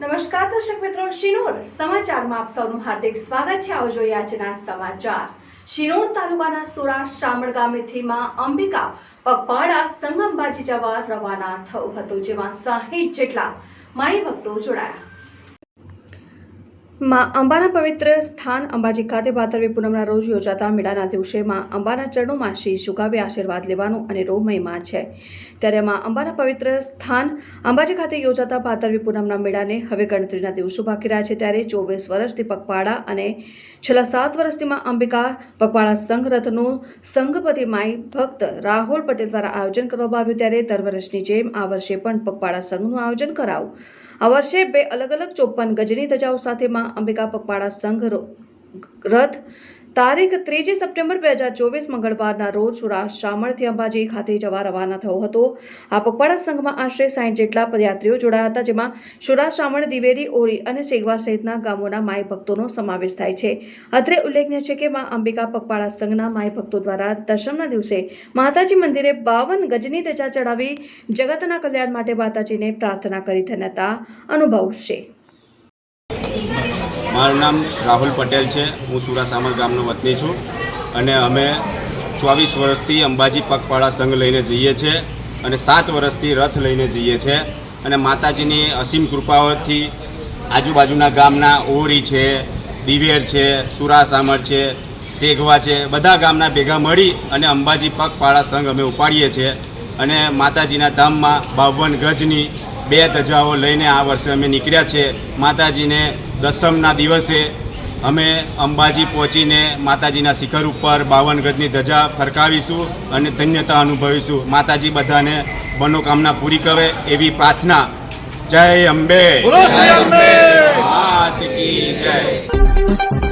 નમસ્કાર દર્શક મિત્રો, શિનોર સમાચારમાં આપ સૌનું હાર્દિક સ્વાગત છે. આવો જોઈએ આજના સમાચાર. શિનોર તાલુકાના સોરા શામળ ગામેથીમાં અંબિકા પગપાળા સંગમબાજી જવા રવાના થયું હતું, જેમાં સાહીઠ જેટલા માઈ ભક્તો જોડાયા. માં અંબાના પવિત્ર સ્થાન અંબાજી ખાતે ભાદરવી પૂનમના રોજ યોજાતા મેળાના દિવસે માં અંબાના ચરણોમાં શીશ ઝુકાવી આશીર્વાદ લેવાનું અને રોમયમાં છે. ત્યારે માં અંબાના પવિત્ર સ્થાન અંબાજી ખાતે યોજાતા ભાદરવી પૂનમના મેળાને હવે ગણતરીના દિવસો બાકી રહ્યા છે. ત્યારે ચોવીસ વર્ષથી પગપાળા અને છેલ્લા સાત વર્ષથી માં અંબિકા પગપાળા સંઘ રથનું સંઘપતિ માઈ ભક્ત રાહુલ પટેલ દ્વારા આયોજન કરવામાં આવ્યું. ત્યારે દર વર્ષની જેમ આ વર્ષે પણ પગપાળા સંઘનું આયોજન કરાવું આ વર્ષે બે અલગ અલગ ચોપન ગજની ધજાઓ સાથે માં અંબિકા પગપાળા સંઘ રથ તારીખ ત્રીજી સપ્ટેમ્બર બે હજાર ચોવીસ મંગળવારના રોજ સુરા શામળથી અંબાજી ખાતે જવા રવાના થયો હતો. આ પગપાળા સંઘમાં આશરે સાઠ જેટલા પદયાત્રીઓ જોડાયા હતા, જેમાં સુરા શામળ, દિવેરી, ઓરી અને સેગવા સહિતના ગામોના માય ભક્તોનો સમાવેશ થાય છે. અત્રે ઉલ્લેખનીય છે કે મા અંબિકા પગપાળા સંઘના માય ભક્તો દ્વારા દશમના દિવસે માતાજી મંદિરે બાવન ગજની ધજા ચડાવી જગતના કલ્યાણ માટે માતાજીને પ્રાર્થના કરી ધન્યતા અનુભવશે. મારું નામ રાહુલ પટેલ છે. હું સુરાસામર ગામનો વતની છું અને અમે ચોવીસ વર્ષથી અંબાજી પગપાળા સંઘ લઈને જઈએ છીએ અને સાત વર્ષથી રથ લઈને જઈએ છીએ અને માતાજીની અસીમ કૃપાઓથી આજુબાજુના ગામના ઓરી છે, દિવેર છે સુરાસામર છે શેઘવા છે, બધા ગામના ભેગા મળી અને અંબાજી પગપાળા સંઘ અમે ઉપાડીએ છીએ. અને માતાજીના ધામમાં બાવન ગજની બે ધજાઓ લઈને આ વર્ષે અમે નીકળ્યા છે. માતાજીને દસમના દિવસે અમે અંબાજી પહોંચીને માતાજીના શિખર ઉપર બાવન ગજની ધજા ફરકાવીશું અને ધન્યતા અનુભવીશું. માતાજી બધાને મનોકામના પૂરી કરે એવી પ્રાર્થના. જય અંબે. જય.